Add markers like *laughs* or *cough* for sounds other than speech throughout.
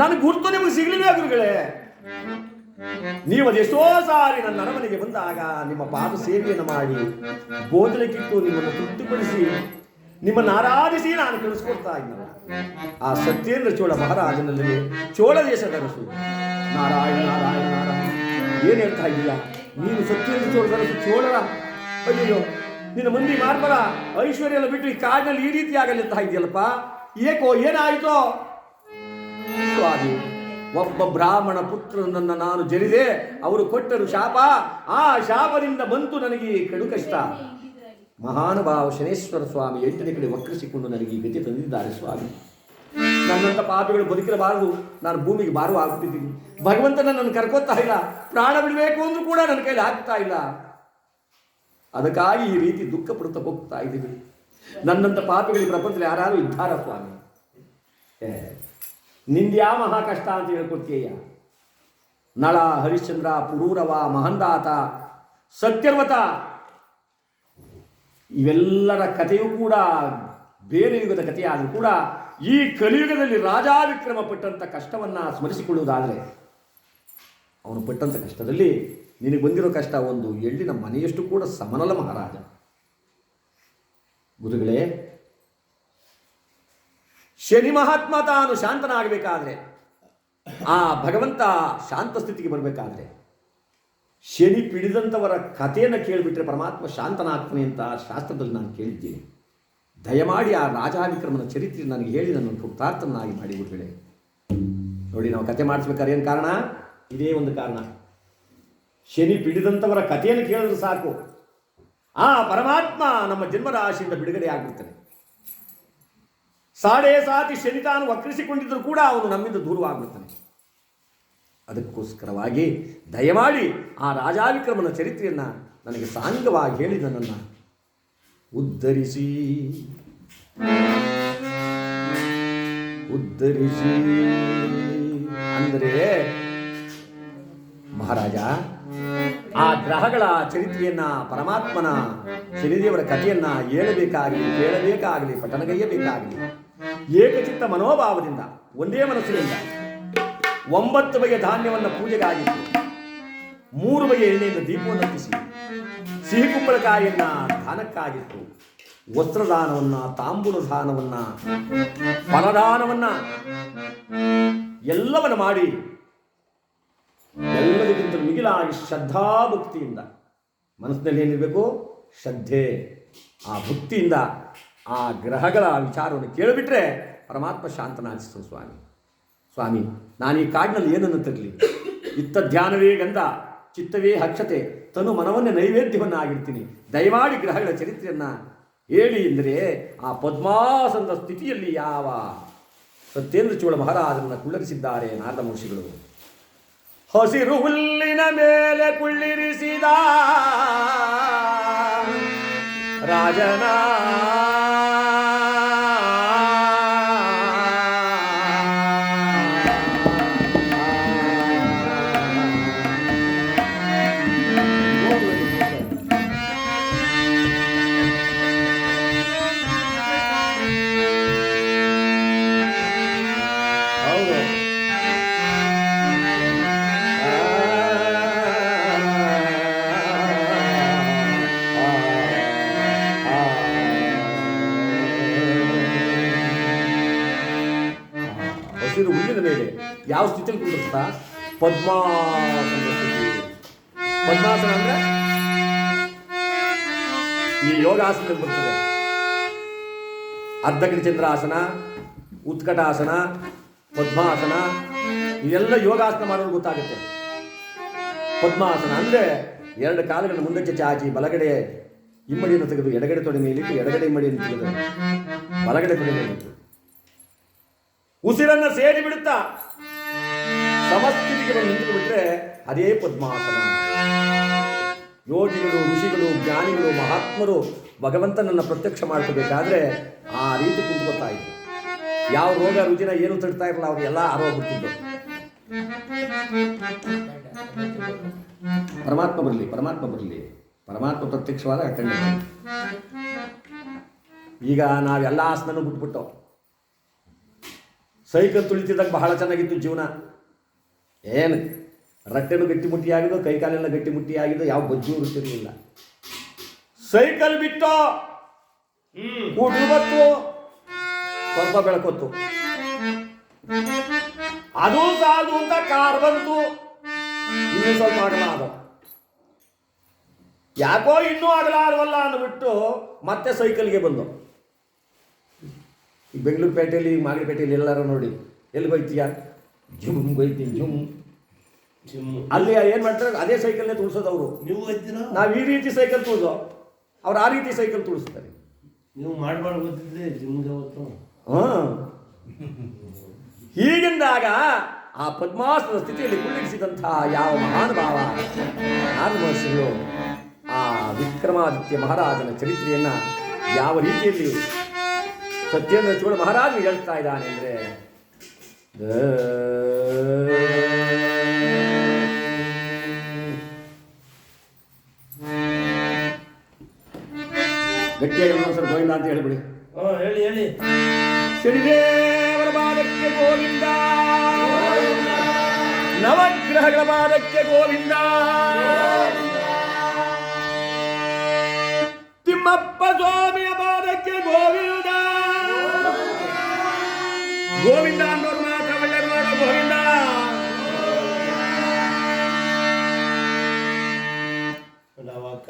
ನನ್ನ ಗುರ್ತು ನಿಮಗೆ ಸಿಗಲಿಲ್ಲ ಗುರುಗಳೇ. ನೀವು ಅದೆಷ್ಟೋ ಸಾರಿ ನನ್ನ ಅರಮನೆಗೆ ಬಂದಾಗ ನಿಮ್ಮ ಪಾದ ಸೇವೆಯನ್ನು ಮಾಡಿ ಭೋಜನಕ್ಕಿಟ್ಟು ನಿಮ್ಮನ್ನು ತೃಪ್ತಿಪಡಿಸಿ ನಿಮ್ಮನ್ನು ಆರಾಧಿಸಿ ನಾನು ಕಳಿಸ್ಕೊಡ್ತಾ ಇದ್ದಲ್ಲ ಆ ಸತ್ಯೇಂದ್ರ ಚೋಳ ಮಹಾರಾಜನಲ್ಲಿ ಚೋಳ ದೇಶದ ಅರಸು ನಾರಾಯಣ ನಾರಾಯಣ ನಾರಾಯಣ. ಏನು ಹೇಳ್ತಾ ಇದ್ದೀಯ? ನೀನು ಸತ್ಯೇಂದ್ರ ಚೋಳ ಅರಸು ಚೋಳರ ಅಯ್ಯೋ ನಿನ್ನ ಮಂದಿ ಮಾರ್ಬಲ ಐಶ್ವರ್ಯ ಎಲ್ಲ ಬಿಟ್ಟು ಈ ಕಾಡಿನಲ್ಲಿ ಈ ರೀತಿ ಆಗಲಿರ್ತಾ ಇದೆಯಲ್ಲಪ್ಪ ಏಕೋ, ಏನಾಯಿತೋ? ಸ್ವಾಮಿ, ಒಬ್ಬ ಬ್ರಾಹ್ಮಣ ಪುತ್ರನನ್ನು ನಾನು ಜರಿದೆ ಅವರು ಕೊಟ್ಟರು ಶಾಪ, ಆ ಶಾಪದಿಂದ ಬಂತು ನನಗೆ ಕಡು ಕಷ್ಟ ಮಹಾನುಭಾವ ಶನೇಶ್ವರ ಸ್ವಾಮಿ ಎಂಟನೇ ಕಡೆ ವಕ್ರಿಸಿಕೊಂಡು ನನಗೆ ಈ ಗತಿ ತಂದಿದ್ದಾರೆ ಸ್ವಾಮಿ. ನನ್ನಂತ ಪಾಪಿಗಳು ಬದುಕಿರಬಾರದು, ನಾನು ಭೂಮಿಗೆ ಬಾರು ಆಗುತ್ತಿದ್ದೀನಿ. ಭಗವಂತ ನನ್ನ ಕರ್ಕೋತಾ ಇಲ್ಲ, ಪ್ರಾಣ ಬಿಡಬೇಕು ಅಂದ್ರೂ ಕೂಡ ನನ್ನ ಕೈಲಿ ಆಗ್ತಾ ಇಲ್ಲ. ಅದಕ್ಕಾಗಿ ಈ ರೀತಿ ದುಃಖ ಪಡುತ್ತಾ ಹೋಗ್ತಾ ಇದ್ದೀವಿ. ನನ್ನಂತ ಪಾಪಿಗಳಿಗೆ ಪ್ರಪಂಚದಲ್ಲಿ ಯಾರು ಇದ್ದಾರ ಸ್ವಾಮಿ? ನಿಂದ್ಯಾ ಮಹಾ ಕಷ್ಟ ಅಂತ ಹೇಳ್ಕೊಡ್ತೀಯ ನಳ, ಹರಿಶ್ಚಂದ್ರ, ಪುರೂರವ, ಮಹಂದಾತ, ಸತ್ಯರ್ವತ, ಇವೆಲ್ಲರ ಕಥೆಯೂ ಕೂಡ, ಬೇರೆ ಯುಗದ ಕಥೆಯಾದರೂ ಕೂಡ, ಈ ಕಲಿಯುಗದಲ್ಲಿ ರಾಜಾವಿಕ್ರಮ ಪಟ್ಟಂಥ ಕಷ್ಟವನ್ನು ಸ್ಮರಿಸಿಕೊಳ್ಳುವುದಾದರೆ, ಅವನು ಪಟ್ಟಂಥ ಕಷ್ಟದಲ್ಲಿ ನಿನಗೆ ಬಂದಿರೋ ಕಷ್ಟ ಒಂದು, ಎಳ್ಳಿನ ಮನೆಯಷ್ಟು ಕೂಡ ಸಮನಲ ಮಹಾರಾಜ. ಗುರುಗಳೇ ಶನಿ ಮಹಾತ್ಮ ತಾನು ಶಾಂತನಾಗಬೇಕಾದ್ರೆ, ಆ ಭಗವಂತ ಶಾಂತ ಸ್ಥಿತಿಗೆ ಬರಬೇಕಾದ್ರೆ, ಶನಿ ಪಿಡಿದಂಥವರ ಕಥೆಯನ್ನು ಕೇಳಿಬಿಟ್ರೆ ಪರಮಾತ್ಮ ಶಾಂತನಾಗ್ತಾನೆ ಅಂತ ಶಾಸ್ತ್ರದಲ್ಲಿ ನಾನು ಕೇಳಿದ್ದೇನೆ. ದಯಮಾಡಿ ಆ ರಾಜಾವಿಕ್ರಮನ ಚರಿತ್ರೆ ನನಗೆ ಹೇಳಿ ನನ್ನ ಕೃತಾರ್ಥನಾಗಿ ಮಾಡಿ ನೋಡಿ, ನಾವು ಕತೆ ಮಾಡಿಸ್ಬೇಕಾದ್ರೆ ಏನು ಕಾರಣ? ಇದೇ ಒಂದು ಕಾರಣ. ಶನಿ ಪಿಡಿದಂಥವರ ಕಥೆಯನ್ನು ಕೇಳಿದ್ರೆ ಸಾಕು. ಆ ಪರಮಾತ್ಮ ನಮ್ಮ ಜನ್ಮರಾಶಿಯಿಂದ ಬಿಡುಗಡೆ ಆಗ್ಬಿಡ್ತಾನೆ. ಸಾಡೇ ಸಾತಿ ಶನಿ ತಾನು ವಕ್ರಿಸಿಕೊಂಡಿದ್ದರೂ ಕೂಡ ಅವನು ನಮ್ಮಿಂದ ದೂರವಾಗ್ಬಿಡ್ತಾನೆ. ಅದಕ್ಕೋಸ್ಕರವಾಗಿ ದಯಮಾಡಿ ಆ ರಾಜಾವಿಕ್ರಮನ ಚರಿತ್ರೆಯನ್ನು ನನಗೆ ಸಾಂಗವಾಗಿ ಹೇಳಿ ನನ್ನನ್ನು ಉದ್ಧರಿಸಿ. ಉದ್ಧರಿಸಿ. ಅಂದರೆ ಮಹಾರಾಜ, ಆ ಗ್ರಹಗಳ ಚರಿತ್ರೆಯನ್ನ ಪರಮಾತ್ಮನ ಶನಿದೇವರ ಕಥೆಯನ್ನ ಹೇಳಬೇಕಾಗಲಿ, ಕೇಳಬೇಕಾಗಲಿ ಪಠನಗೈಯಬೇಕಾಗಲಿ ಏಕಚಿತ್ತ ಮನೋಭಾವದಿಂದ, ಒಂದೇ ಮನಸ್ಸಿನಿಂದ ಒಂಬತ್ತು ಬಗೆಯ ಧಾನ್ಯವನ್ನು ಪೂಜೆಗಾಗಿತ್ತು ಮೂರು ಬಗೆಯ ಎಣ್ಣೆಯಿಂದ ದೀಪವನ್ನು ಹತ್ತಿಸಿ ಸಿಹಿ ಕುಂಬಳಕಾಯಿಯನ್ನ ದಾನಕ್ಕಾಗಿತ್ತು ವಸ್ತ್ರದಾನವನ್ನ, ತಾಂಬೂಲ ದಾನವನ್ನ, ಫಲದಾನವನ್ನ ಎಲ್ಲವನ್ನ ಮಾಡಿ ಎಲ್ಲದಕ್ಕಿಂತ ಮಿಗಿಲಾಗಿ ಶ್ರದ್ಧಾಭಕ್ತಿಯಿಂದ, ಮನಸ್ಸಿನಲ್ಲಿ ಏನಿರಬೇಕು? ಶ್ರದ್ಧೆ. ಆ ಭಕ್ತಿಯಿಂದ ಆ ಗ್ರಹಗಳ ವಿಚಾರವನ್ನು ಕೇಳಿಬಿಟ್ರೆ ಪರಮಾತ್ಮ ಶಾಂತನಾಗಿಸ್ತಾನೆ ಸ್ವಾಮಿ. ಸ್ವಾಮಿ, ನಾನು ಈ ಕಾಡಿನಲ್ಲಿ ಏನನ್ನು ತರಲಿ ಇತ್ತ ಧ್ಯಾನವೇ ಗಂಧ, ಚಿತ್ತವೇ ಹಕ್ಷತೆ, ತನು ಮನವನ್ನೇ ನೈವೇದ್ಯವನ್ನು ಆಗಿರ್ತೀನಿ ದಯಮಾಡಿ ಗ್ರಹಗಳ ಚರಿತ್ರೆಯನ್ನು ಹೇಳಿ ಎಂದರೆ ಆ ಪದ್ಮಾಸನದ ಸ್ಥಿತಿಯಲ್ಲಿ ಯಾವ ಸತ್ಯೇಂದ್ರ ಚೋಳ ಮಹಾರಾಜರನ್ನು ಕುಳ್ಳರಿಸಿದ್ದಾರೆ ನಾರದ ಮಹರ್ಷಿಗಳು. ಹಸಿರು ಹುಲ್ಲಿನ ಮೇಲೆ ಕುಳ್ಳಿರಿಸಿದ ರಾಜನ ಯಾವ ಸ್ಥಿತಿಯಲ್ಲಿ ಕುಂದಿರ್ತಾ ಪದ್ಮಾಸನ ಪದ್ಮಾಸನ ಅಂದ್ರೆ? ಈ ಯೋಗಾಸನದಲ್ಲಿ ಬರ್ತದೆ. ಅರ್ಧಕಡಿ ಚಂದ್ರಾಸನ, ಉತ್ಕಟಾಸನ, ಪದ್ಮಾಸನ ಇದೆಲ್ಲ ಯೋಗಾಸನ ಮಾಡೋದು ಗೊತ್ತಾಗುತ್ತೆ. ಪದ್ಮಾಸನ ಅಂದ್ರೆ ಎರಡು ಕಾಲುಗಳನ್ನು ಮುಂದಕ್ಕೆ ಚಾಚಿ ಬಲಗಡೆ ಇಮ್ಮಡಿಯನ್ನು ತೆಗೆದು ಎಡಗಡೆ ತೊಡೆ ಮೇಲಿಟ್ಟು ಎಡಗಡೆ ಇಮ್ಮಡಿಯನ್ನು ತೆಗೆದು ಬಲಗಡೆ ತೊಡೆ ಮೇಲಿಟ್ಟು. ಉಸಿರನ್ನ ಸೇರಿ ಬಿಡುತ್ತಾ? ಸಮಸ್ಥಿತಿಗೆ ಬಂದು ನಿಂತು ಬಿಟ್ರೆ ಅದೇ ಪದ್ಮಾಸನ. ಯೋಗಿಗಳು, ಋಷಿಗಳು, ಜ್ಞಾನಿಗಳು, ಮಹಾತ್ಮರು ಭಗವಂತನನ್ನು ಪ್ರತ್ಯಕ್ಷ ಮಾಡ್ಕೋಬೇಕಾದ್ರೆ ಆ ರೀತಿ ಕುಂತ್ಕೊತಾ ಇದ್ರು. ಯಾವ ರೋಗ, ರುಜಿನ ಏನು ತಡ್ತಾ ಇರಲ್ಲ ಆರೋಗ್ಯ ಆರೋಗ್ಬಿಟ್ಟಿದ್ದು ಪರಮಾತ್ಮ ಬರಲಿ ಪರಮಾತ್ಮ ಬರಲಿ. ಪರಮಾತ್ಮ ಪ್ರತ್ಯಕ್ಷವಾದ ಕಣ್ಣು ಈಗ ನಾವೆಲ್ಲ ಆಸನೂ ಬಿಟ್ಬಿಟ್ಟು ಸೈಕಲ್ ತುಳಿತಿದ್ದಾಗ ಬಹಳ ಚೆನ್ನಾಗಿತ್ತು ಜೀವನ. ಏನು? ರಟ್ಟೆನೂ ಗಟ್ಟಿಮುಟ್ಟಿಯಾಗಿದ್ದು ಕೈಕಾಲೆಲ್ಲ ಗಟ್ಟಿಮುಟ್ಟಿಯಾಗಿದ್ದು ಯಾವ ಬಜ್ಜೂ ಇರ್ತಿರ್ಲಿಲ್ಲ ಸೈಕಲ್ ಬಿಟ್ಟು ಬತ್ತು ಸ್ವಲ್ಪ ಬೆಳಕೊತ್ತು. ಅದು ಸಾಲದು ಅಂತ ಕಾರ್ ಬಂತು. ಇನ್ನೂ ಸ್ವಲ್ಪ ಆಗಲ ಅದು. ಯಾಕೋ ಇನ್ನೂ ಆಗಲಾರವಲ್ಲ ಅಂದ್ಬಿಟ್ಟು ಮತ್ತೆ ಸೈಕಲ್ಗೆ ಬಂದು. ಈ ಬೆಂಗಳೂರು ಪೇಟೆಯಲ್ಲಿ ಮಾಗಡಿಪೇಟೆಯಲ್ಲಿ ಎಲ್ಲರೂ ನೋಡಿ ಎಲ್ಲಿ ಹೋಯ್ತೀಯ? ಜುಮ್ ಅಲ್ಲಿ ಏನು ಮಾಡ್ತಾರೆ? ಅದೇ ಸೈಕಲ್ನೇ ತುಳಿಸೋದು ಅವರು. ನೀವು ನಾವು ಈ ರೀತಿ ಸೈಕಲ್ ತುಳಿಸೋ. ಅವ್ರು ಆ ರೀತಿ ಸೈಕಲ್ ತುಳಿಸ್ತಾರೆ ನೀವು ಮಾಡಬಾರ್ದು ಗೊತ್ತಿದ್ರೆ ಜಿಮ್ಗೆ ಅವತ್ತು ಹಾಂ. ಹೀಗೆಂದಾಗ ಆ ಪದ್ಮಾಸನ ಸ್ಥಿತಿಯಲ್ಲಿ ಕುಳ್ಳಿಸಿದಂತಹ ಯಾವ ಮಹಾನುಭಾವ ಮಹರ್ಷಿಗಳು ಆ ವಿಕ್ರಮಾದಿತ್ಯ ಮಹಾರಾಜನ ಚರಿತ್ರೆಯನ್ನ ಯಾವ ರೀತಿಯಲ್ಲಿ ಸತ್ಯೇಂದ್ರ ಚೋಳ ಮಹಾರಾಜ ಹೇಳ್ತಾ ಇದ್ದಾನೆ ಅಂದ್ರೆ ಗಟ್ಟಿಯಾಗಿ ಸ್ವಲ್ಪ ಗೋವಿಂದ ಅಂತ ಹೇಳಿಬಿಡಿ. ಹೇಳಿ ಹೇಳಿ. ಶನಿದೇವರ ಪಾದಕ್ಕೆ ಗೋವಿಂದ. ನವಗ್ರಹಗಳ ಪಾದಕ್ಕೆ ಗೋವಿಂದ. ತಿಮ್ಮಪ್ಪ ಸ್ವಾಮಿಯ ಪಾದಕ್ಕೆ ಗೋವಿಂದ. ಗೋವಿಂದ ಅನ್ನೋರು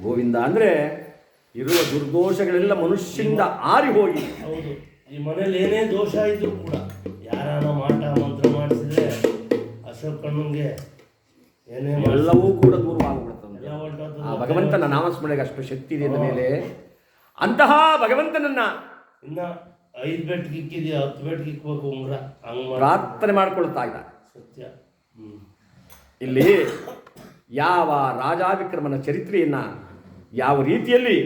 ಗೋವಿಂದ ಅಂದರೆ ಇರುವ ದುರ್ದೋಷಗಳೆಲ್ಲ ಮನುಷ್ಯನಿಂದ ಆರಿ ಹೋಗಿ ಹೌದು. ಈ ಮನೇಲಿ ಏನೇ ದೋಷ ಇದ್ರು ಕೂಡ ಯಾರಾನ ಮಾಟ ಮಂತ್ರ ಮಾಡಿಸಿದ್ರೆ ಅಶೋಕ್ ಕಣ್ಣಂಗೆ ಏನೇ ಎಲ್ಲವೂ ಕೂಡ ದೂರವಾಗ್ಬಿಡುತ್ತೆ ಆ ಭಗವಂತನ ನಾಮಸ್ಮರಣೆಗೆ ಅಷ್ಟು ಶಕ್ತಿ ಇದೆ ಅಂದ ಮೇಲೆ. ಅಂತಹ ಭಗವಂತನನ್ನ ಇನ್ನ ಐದು ಬೆಟ್ಗೆ ಇಕ್ಕಿದ್ಯಾ ಹತ್ತು ಬೆಟ್ಗೆ ಇಕ್ಬೇಕು ಉಂಗ್ರ ಹಂಗ ಪ್ರಾರ್ಥನೆ ಮಾಡ್ಕೊಳ್ತಾ ಇದ್ದ. ಸತ್ಯ. ಇಲ್ಲಿ ಯಾವ ರಾಜಾವಿಕ್ರಮನ ಚರಿತ್ರೆಯನ್ನ ಯಾವ ರೀತಿಯಲ್ಲಿ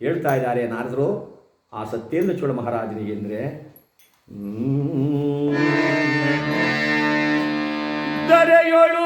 ಹೇಳ್ತಾ ಇದ್ದಾರೆ ನಾರದರು ಆ ಸತ್ಯೇಂದ್ರ ಚೋಳ ಮಹಾರಾಜನಿಗೆ ಅಂದರೆ ದರೆಯೊಳು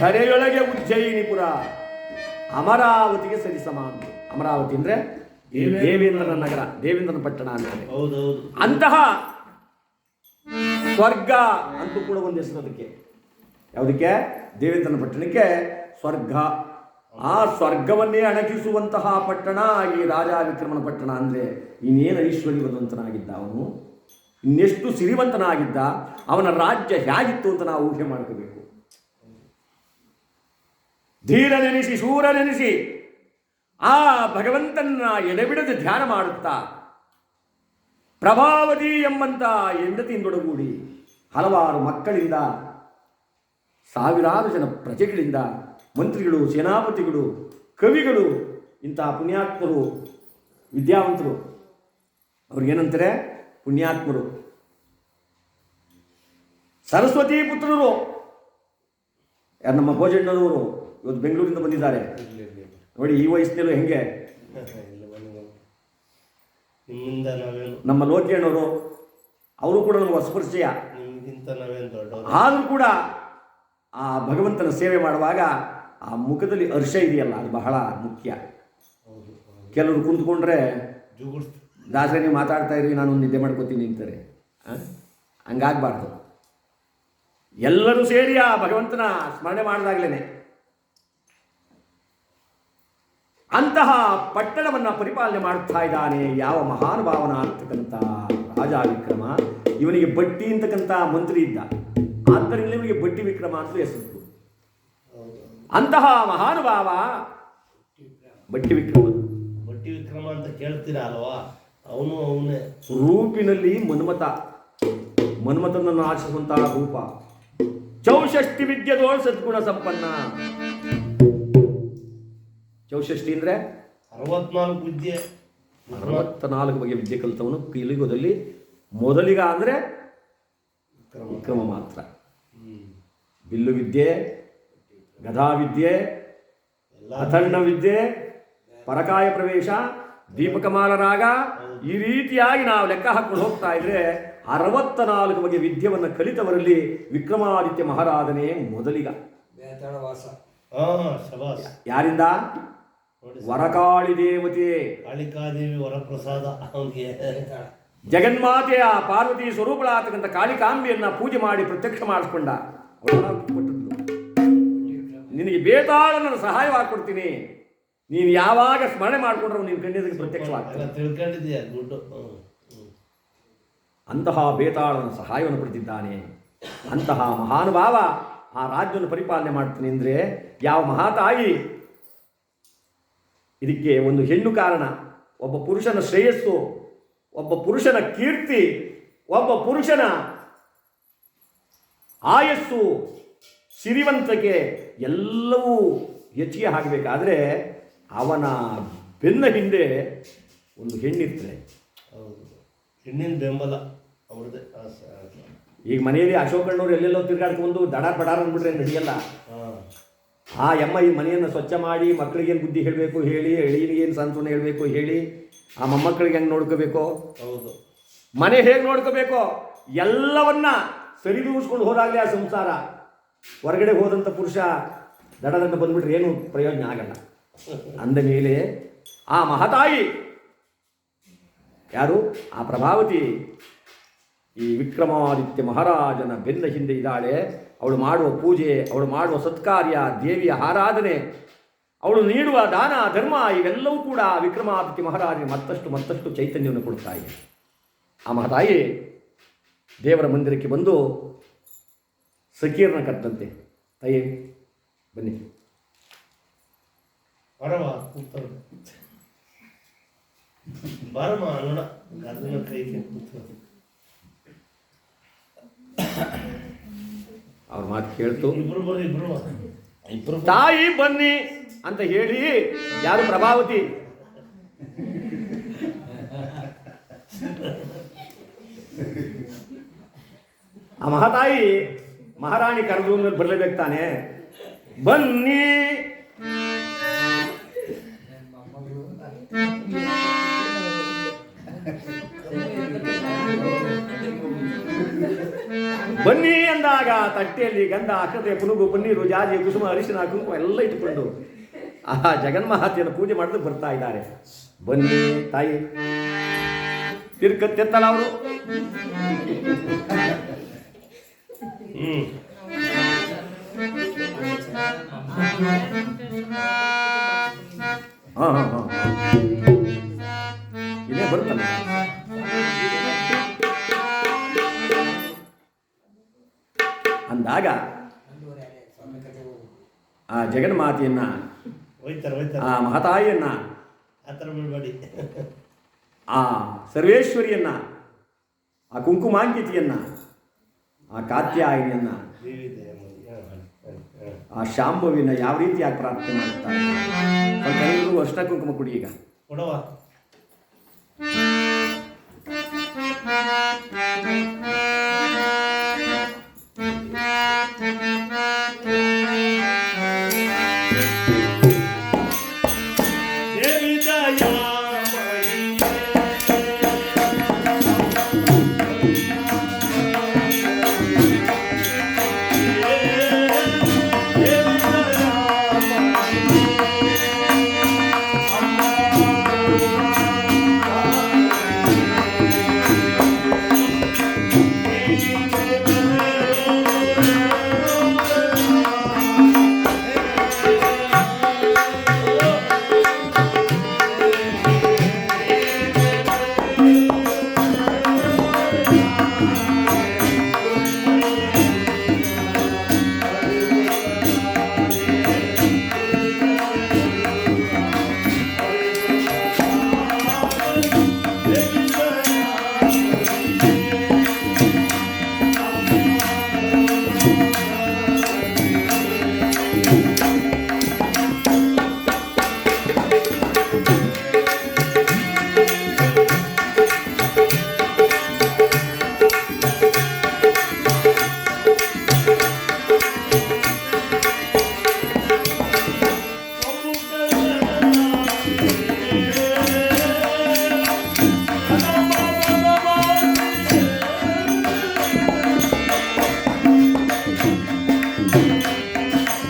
ಧರೆಯೊಳಗೆ ಉಜ್ಜಯಿನಿಪುರ ಅಮರಾವತಿಗೆ ಸರಿಸಮಾನ ಅಮರಾವತಿ ಅಂದ್ರೆ ದೇವೇಂದ್ರನ ನಗರ ದೇವೇಂದ್ರನ ಪಟ್ಟಣ ಅಂತಾರೆ. ಅಂತಹ ಸ್ವರ್ಗ ಅಂತೂ ಕೂಡ ಒಂದು ಹೆಸರು ಅದಕ್ಕೆ. ಯಾವುದಕ್ಕೆ? ದೇವೇಂದ್ರನ ಪಟ್ಟಣಕ್ಕೆ ಸ್ವರ್ಗ. ಆ ಸ್ವರ್ಗವನ್ನೇ ಅಣಕಿಸುವಂತಹ ಪಟ್ಟಣ ಈ ರಾಜ ವಿಕ್ರಮನ ಪಟ್ಟಣ ಅಂದರೆ ಇನ್ನೇನು ಐಶ್ವರ್ಯವಂತನಾಗಿದ್ದ ಅವನು? ಇನ್ನೆಷ್ಟು ಸಿರಿವಂತನಾಗಿದ್ದ? ಅವನ ರಾಜ್ಯ ಹೇಗಿತ್ತು ಅಂತ ನಾವು ಊಹೆ ಮಾಡ್ಕೋಬೇಕು. ಧೀರನೆನಿಸಿ, ಶೂರನೆನಿಸಿ ಆ ಭಗವಂತನ ಎಡೆಬಿಡದೆ ಧ್ಯಾನ ಮಾಡುತ್ತಾ ಪ್ರಭಾವತಿ ಎಂಬಂತ ಹೆಂಡತಿಯಿಂದೊಡಗೂಡಿ ಹಲವಾರು ಮಕ್ಕಳಿಂದ, ಸಾವಿರಾರು ಜನ ಪ್ರಜೆಗಳಿಂದ, ಮಂತ್ರಿಗಳು, ಸೇನಾಪತಿಗಳು, ಕವಿಗಳು ಇಂತಹ ಪುಣ್ಯಾತ್ಮರು, ವಿದ್ಯಾವಂತರು. ಅವ್ರಿಗೇನಂತಾರೆ ಪುಣ್ಯಾತ್ಮರು. ಸರಸ್ವತಿ ಪುತ್ರರು. ಯಾರು ನಮ್ಮ ಭೋಜಣ್ಣನವರು ಇವತ್ತು ಬೆಂಗಳೂರಿಂದ ಬಂದಿದ್ದಾರೆ. ನೋಡಿ ಈ ವಯಸ್ಸಿನಲ್ಲೂ ಹೆಂಗೆ? ನಮ್ಮ ಲೋಕಿಯಣ್ಣವರು ಅವರು ಕೂಡ ನಮಗೆ ದೊಡ್ಡವರು? ಆದರೂ ಕೂಡ ಆ ಭಗವಂತನ ಸೇವೆ ಮಾಡುವಾಗ ಆ ಮುಖದಲ್ಲಿ ಹರ್ಷ ಇದೆಯಲ್ಲ ಅದು ಬಹಳ ಮುಖ್ಯ. ಕೆಲವರು ಕುಂತ್ಕೊಂಡ್ರೆ ದಾಸರೇ ನೀವು ಮಾತಾಡ್ತಾ ಇರಿ ನಾನು ನಿದ್ದೆ ಮಾಡ್ಕೋತೀನಿ ಅಂತಾರೆ. ಹಂಗಾಗಬಾರ್ದು ಹಂಗಾಗ್ಬಾರ್ದು. ಎಲ್ಲರೂ ಸೇರಿ ಆ ಭಗವಂತನ ಸ್ಮರಣೆ ಮಾಡಿದಾಗಲೇ ಅಂತಹ ಪಟ್ಟಣವನ್ನು ಪರಿಪಾಲನೆ ಮಾಡ್ತಾ ಇದ್ದಾನೆ ಯಾವ ಮಹಾನುಭಾವನ ಅಂತಕ್ಕಂಥ ರಾಜ ವಿಕ್ರಮ. ಇವನಿಗೆ ಬಟ್ಟಿ ಅಂತಕ್ಕಂಥ ಮಂತ್ರಿ ಇದ್ದ. ಆದ್ದರಿಂದ ಇವನಿಗೆ ಬಟ್ಟಿ ವಿಕ್ರಮ ಅಂತ ಹೆಸರು. ಅಂತಹ ಮಹಾನುಭಾವ ಬಟ್ಟಿ ವಿಕ್ರಮ. ಬಟ್ಟಿ ವಿಕ್ರಮ ಅಂತ ಕೇಳ್ತೀರಾ ಅಲ್ವಾ? ಅವನು ಅವನೇ. ರೂಪಿನಲ್ಲಿ ಮನ್ಮತ ಮನ್ಮತನನ್ನು ಆಚರಿಸುವಂತಹ ರೂಪ. ಚೌಷಷ್ಟಿ ವಿದ್ಯೆದೋಳ್ ಸದ್ಗುಣ ಸಂಪನ್ನ. ಚೌಷಷ್ಟಿ ಅಂದರೆ ಅರವತ್ನಾಲ್ಕು ವಿದ್ಯೆ. ಅರವತ್ತ ನಾಲ್ಕು ಬಗೆಯ ವಿದ್ಯೆ ಕಲಿತವನು. ಕಲಿಯುಗದಲ್ಲಿ ಮೊದಲಿಗ ಅಂದ್ರೆ ವಿಕ್ರಮ. ವಿಕ್ರಮ ಮಾತ್ರ. ಬಿಲ್ಲು ವಿದ್ಯೆ ಗದಾ ವಿದ್ಯೆ ಎಲ್ಲ ಅಥರ್ಣ ವಿದ್ಯೆ. ಪರಕಾಯ ಪ್ರವೇಶ ದೀಪಕಮಾಲ ರಾಗ ಈ ರೀತಿಯಾಗಿ ನಾವು ಲೆಕ್ಕ ಹಾಕೊಂಡು ಹೋಗ್ತಾ ಇದ್ರೆ ಅರವತ್ತ ನಾಲ್ಕು ಬಗೆಯ ವಿದ್ಯೆಯನ್ನು ಕಲಿತವರಲ್ಲಿ ವಿಕ್ರಮಾದಿತ್ಯ ಮಹಾರಾಧನೆ ಮೊದಲಿಗ. ಯಾರಿಂದ? ವರಕಾಳಿ ದೇವತೆ. ಕಾಳಿಕಾದೇವಿ ವರಪ್ರಸಾದ. ಅವನಿಗೆ ಬೇತಾಳ ಜಗನ್ಮಾತೆಯ ಪಾರ್ವತಿ ಸ್ವರೂಪಳಾತಕ್ಕಂಥ ಕಾಳಿಕಾಂಬೆಯನ್ನ ಪೂಜೆ ಮಾಡಿ ಪ್ರತ್ಯಕ್ಷ ಮಾಡಿಸ್ಕೊಂಡ. ನಿನಗೆ ಬೇತಾಳನ ಸಹಾಯವಾಗಿ ಕೊಡ್ತೀನಿ ನೀನು ಯಾವಾಗ ಸ್ಮರಣೆ ಮಾಡಿಕೊಂಡ್ರೆ ನೀನು ಕಂಡಿದ್ದಕ್ಕೆ ಪ್ರತ್ಯಕ್ಷವಾಗ್ತದೆ ಗುಡ್ಡು. ಅಂತಹ ಬೇತಾಳನ ಸಹಾಯವನ್ನು ಪಡೆದಿದ್ದಾನೆ. ಅಂತಹ ಮಹಾನುಭಾವ ಆ ರಾಜ್ಯವನ್ನು ಪರಿಪಾಲನೆ ಮಾಡ್ತೀನಿ ಅಂದರೆ ಯಾವ ಮಹಾತಾಯಿ ಇದಕ್ಕೆ ಒಂದು ಹೆಣ್ಣು ಕಾರಣ. ಒಬ್ಬ ಪುರುಷನ ಶ್ರೇಯಸ್ಸು ಒಬ್ಬ ಪುರುಷನ ಕೀರ್ತಿ ಒಬ್ಬ ಪುರುಷನ ಆಯಸ್ಸು ಸಿರಿವಂತಿಕೆ ಎಲ್ಲವೂ ಹೆಚ್ಚಿಗೆ ಆಗಬೇಕಾದ್ರೆ ಅವನ ಬೆನ್ನ ಹಿಂದೆ ಒಂದು ಹೆಣ್ಣಿರ್ತದೆ ಹೌದು. ಹೆಣ್ಣಿನ ಬೆಂಬಲ ಅವ್ರದ್ದೇ. ಈಗ ಮನೆಯಲ್ಲಿ ಅಶೋಕಣ್ಣವ್ರು ಎಲ್ಲೆಲ್ಲೋ ತಿರ್ಗಾಡ್ಕೊಂಡು ದಡ ಬಡಾರ್ ಅಂದ್ಬಿಟ್ರೆ ನಡೆಯಲ್ಲ? ಆ ಎಮ್ಮ ಈ ಮನೆಯನ್ನು ಸ್ವಚ್ಛ ಮಾಡಿ ಮಕ್ಕಳಿಗೇನು ಬುದ್ಧಿ ಹೇಳಬೇಕು ಹೇಳಿ ಎಳೀನಿಗೇನು ಸಾಂತ್ವನ ಹೇಳಬೇಕು ಹೇಳಿ ಆ ಮೊಮ್ಮಕ್ಕಳಿಗೆ ಹೆಂಗೆ ನೋಡ್ಕೋಬೇಕು? ಹೌದು. ಮನೆ ಹೇಗೆ ನೋಡ್ಕೋಬೇಕು? ಎಲ್ಲವನ್ನ ಸರಿದೂಗಿಸ್ಕೊಂಡು ಹೋದಾಗಲೇ ಆ ಸಂಸಾರ. ಹೊರಗಡೆ ಹೋದಂಥ ಪುರುಷ ದಡದಂತ ಬಂದ್ಬಿಟ್ರೆ ಏನು ಪ್ರಯೋಜನ ಆಗಲ್ಲ. ಅಂದ ಮೇಲೆ ಆ ಮಹತಾಯಿ ಯಾರು? ಆ ಪ್ರಭಾವತಿ ಈ ವಿಕ್ರಮಾದಿತ್ಯ ಮಹಾರಾಜನ ಬೆನ್ನ ಹಿಂದೆ ಇದ್ದಾಳೆ. ಅವಳು ಮಾಡುವ ಪೂಜೆ, ಅವಳು ಮಾಡುವ ಸತ್ಕಾರ್ಯ, ದೇವಿಯ ಆರಾಧನೆ, ಅವಳು ನೀಡುವ ದಾನ, ಧರ್ಮ, ಇವೆಲ್ಲವೂ ಕೂಡ ವಿಕ್ರಮಾದಿತ್ಯ ಮಹಾರಾಜನಿಗೆ ಮತ್ತಷ್ಟು ಮತ್ತಷ್ಟು ಚೈತನ್ಯವನ್ನು ಕೊಡ್ತಾ ಇದೆ ಆ ಮಹತಾಯಿ ದೇವರ ಮಂದಿರಕ್ಕೆ ಬಂದು ಸಕೀರ್ನ ಕರ್ತಂತೆ ತಾಯಿ, ಬನ್ನಿ. ಬರವ ಬರಮ್ಮ ನೋಡ ಕೂತ್ಕೊಳ್ಳ ಅವ್ರ ಮಾತು ಕೇಳ್ತು. ತಾಯಿ ಬನ್ನಿ ಅಂತ ಹೇಳಿ ಯಾರು ಪ್ರಭಾವತಿ? ಆ ಮಹಾತಾಯಿ ಮಹಾರಾಣಿ ಕರೆದು ಅಂದ್ರೆ ಬರ್ಲೇಬೇಕು ತಾನೆ. ಬನ್ನಿ. *laughs* ಬನ್ನಿ ಅಂದಾಗ ತಟ್ಟೆಯಲ್ಲಿ ಗಂಧ ಅಕ್ಷತೆ ಪುನುಗು ಪನ್ನೀರು, ಜಾಜಿ, ಕುಸುಮ, ಅರಿಶಿನ, ಕುಂಕುಮ ಎಲ್ಲ ಇಟ್ಟುಕೊಂಡು ಆ ಜಗನ್ಮಾತೆಯನ್ನು ಪೂಜೆ ಮಾಡಲು ಬರ್ತಾ ಇದ್ದಾರೆ. ಬನ್ನಿ ತಾಯಿ. ತಿರ್ಕತ್ತೆತ್ತಲ್ಲ ಅವರು? ಹ್ಮ್. ಹಾ ಹಾ ಹಾ. ಇಲ್ಲೇ ಬರುತ್ತಲ್ಲ ಅಂದಾಗ ಆ ಜಗನ್ಮಾತೆಯನ್ನು ಆ ಮಹತಾಯಿಯನ್ನ ಆ ಸರ್ವೇಶ್ವರಿಯನ್ನ ಆ ಕುಂಕುಮಾಂಕಿತಿಯನ್ನ ಆ ಕಾತ್ಯಾಯಿನಿಯನ್ನ ಆ ಶಾಂಭವಿನ ಯಾವ ರೀತಿಯಾಗಿ ಪ್ರಾರ್ಥನೆ ಮಾಡ್ತಾರೆ? ಎಲ್ಲರೂ ಅಷ್ಟ ಕುಂಕುಮ ಕುಡಿ ಈಗ. ಕೊಡವಾ.